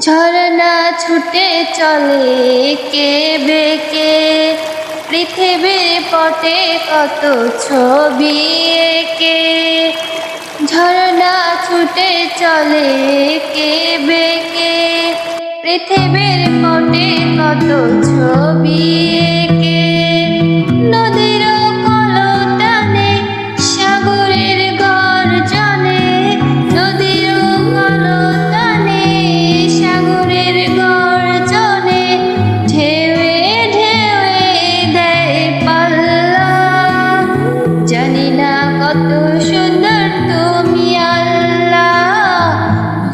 ঝরনা ছুটে চলে কে বেকে পৃথিবীর পটে কত ছবি একে? ঝরনা ছুটে চলে কে বেকে পৃথিবীর পটে কত ছবি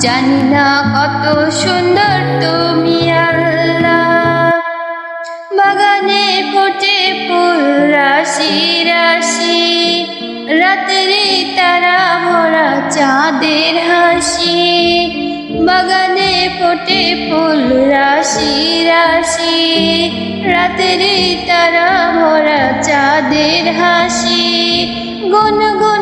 জানি না কত সুন্দর তুমি আল্লাহ। বাগানে ফোটে ফুল, রাশি রাশি। রাত্রি তারা ভরা চাঁদের হাসি। বাগানে ফোটে ফুল, রাশি রাশি। রাত্রি তারা ভরা চাঁদের হাসি। গুন